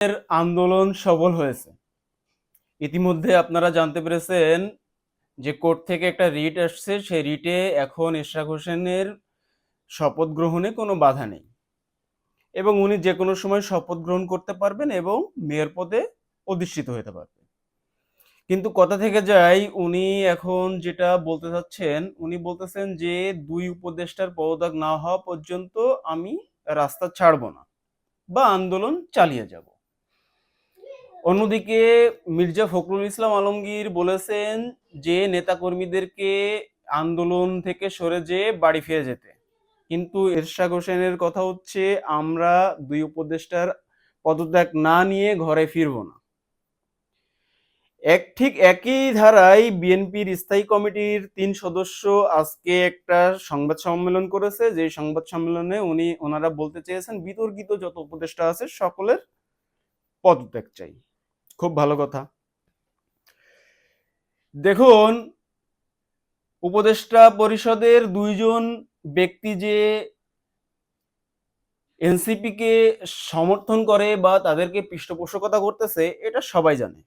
এর আন্দোলন সফল হয়েছে। ইতিমধ্যে আপনারা জানতে পেরেছেন যে কোর্ট থেকে একটা রিট আসছে সেই রিটে এখন ইশরাক হোসেনের শপথ গ্রহণে কোনো বাধা নেই এবং উনি যে কোনো সময় শপথ গ্রহণ করতে পারবেন এবং মেয়র পদে অধিষ্ঠিত হতে পারবেন। কিন্তু কথা থেকে যায়, উনি এখন যেটা বলতে চাচ্ছেন, উনি বলতেছেন যে দুই উপদেষ্টার পদত্যাগ না হওয়া পর্যন্ত আমি রাস্তা ছাড়বো না বা আন্দোলন চালিয়ে যাব। অন্যদিকে মির্জা ফখরুল ইসলাম আলমগীর বলেছেন যে নেতাকর্মীদেরকে আন্দোলন থেকে সরে যেয়ে বাড়ি ফিরে যেতে। কিন্তু এরশাদ হোসেনের কথা হচ্ছে, আমরা দুই উপদেষ্টার পদত্যাগ না নিয়ে ঘরে ফিরবো না। এক, ঠিক একই ধারায় বিএনপির স্থায়ী কমিটির তিন সদস্য আজকে একটা সংবাদ সম্মেলন করেছে। যে সংবাদ সম্মেলনে উনি, ওনারা বলতে চেয়েছেন, বিতর্কিত যত উপদেষ্টা আছে, সকলের পদত্যাগ চাই। খুব ভালো কথা। দেখুন, উপদেষ্টা পরিষদের দুইজন ব্যক্তি যে এনসিপি কে সমর্থন করে বা তাদেরকে পৃষ্ঠপোষকতা করতেছে, এটা সবাই জানে।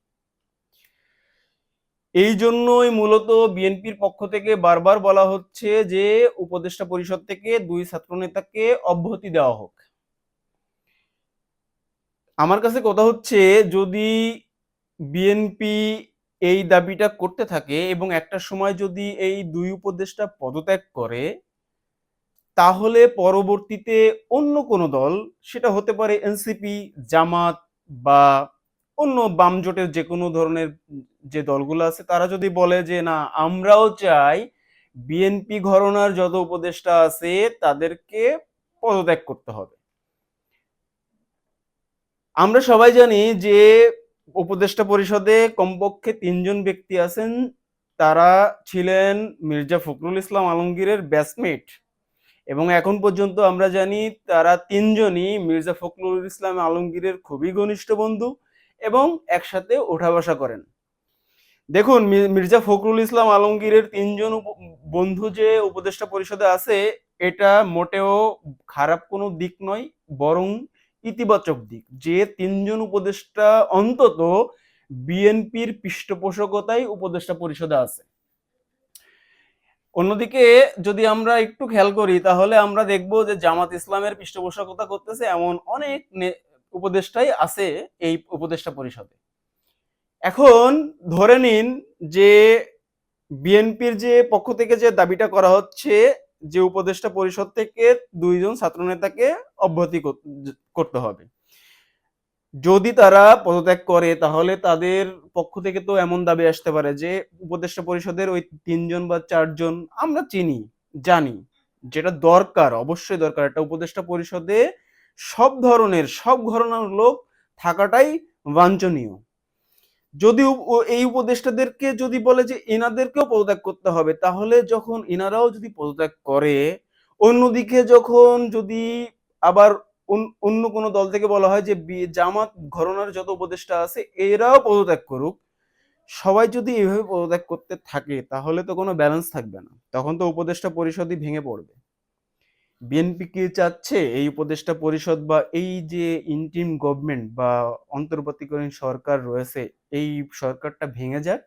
এই জন্যই মূলত বিএনপির পক্ষ থেকে বারবার বলা হচ্ছে যে, উপদেষ্টা পরিষদ থেকে দুই ছাত্রনেতাকে অব্যাহতি দেওয়া হোক। আমার কাছে কথা হচ্ছে, যদি বিএনপি এই দাবিটা করতে থাকে এবং একটা সময় যদি এই দুই উপদেষ্টা পদত্যাগ করে, তাহলে পরবর্তীতে অন্য কোনো দল, সেটা হতে পারে এনসিপি জামাত বা অন্য বাম জোটের যে কোনো ধরনের যে দলগুলো আছে, তারা যদি বলে যে না, আমরাও চাই বিএনপি ঘরনার যত উপদেষ্টা আছে, তাদেরকে পদত্যাগ করতে হবে। আমরা সবাই জানি যে উপদেষ্টা পরিষদে কমপক্ষে তিনজন ব্যক্তি আছেন। তারা ছিলেন মির্জা ফখরুল ইসলাম আলমগীরের ব্যাচমেট। এবং এখন পর্যন্ত আমরা জানি তারা তিনজনই মির্জা ফখরুল ইসলাম আলমগীরের খুবই ঘনিষ্ঠ বন্ধু এবং একসাথে ওঠা বসা করেন। দেখুন মির্জা ফখরুল ইসলাম আলমগীরের তিনজন বন্ধু যে উপদেষ্টা পরিষদে আছে, এটা মোটেও খারাপ কোনো দিক নয়, বরং ইতিবাচক দিক। যে তিনজন উপদেষ্টা অন্তত বিএনপির পৃষ্ঠপোষকতায় উপদেষ্টা পরিষদে আছে। অন্যদিকে যদি আমরা একটু খেয়াল করি, তাহলে আমরা দেখব যে জামাত ইসলামের পৃষ্ঠপোষকতা করতেছে এমন অনেক উপদেষ্টাই আছে এই উপদেষ্টা পরিষদে। এখন ধরে নিন যে বিএনপির যে পক্ষ থেকে যে দাবিটা করা হচ্ছে যে উপদেষ্টা পরিষদ থেকে দুইজন ছাত্রনেতাকে অব্যাহতি করতে হবে। যদি তারা পদত্যাগ করে, তাহলে তাদের পক্ষ থেকে তো এমন দাবি আসতে পারে যে, উপদেষ্টা পরিষদের ওই তিনজন বা চারজন আমরা চিনি, জানি, যেটা দরকার, অবশ্যই দরকার। একটা উপদেষ্টা পরিষদে সব ধরনের, সব ঘরনার লোক থাকাটাই বাঞ্ছনীয়। যদি এই উপদেষ্টাদেরকে যদি বলে যে এনাদেরকেও পদত্যাগ করতে হবে, তাহলে যখন এনারাও যদি পদত্যাগ করে, অন্যদিকে যখন যদি আবার অন- অন্য কোনো দল থেকে বলা হয় যে জামাত ঘরনার যত উপদেষ্টা আছে, এরাও পদত্যাগ করুক, সবাই যদি এইভাবে পদত্যাগ করতে থাকে, তাহলে তো কোনো ব্যালেন্স থাকবে না। তখন তো উপদেষ্টা পরিষদই ভেঙে পড়বে। বিএনপি কি চাচ্ছে এই উপদেষ্টা পরিষদ বা এই যে ইন্টিম গভর্নমেন্ট বা অন্তর্বর্তীকালীন সরকার রয়েছে এই সরকারটা ভেঙে যাক।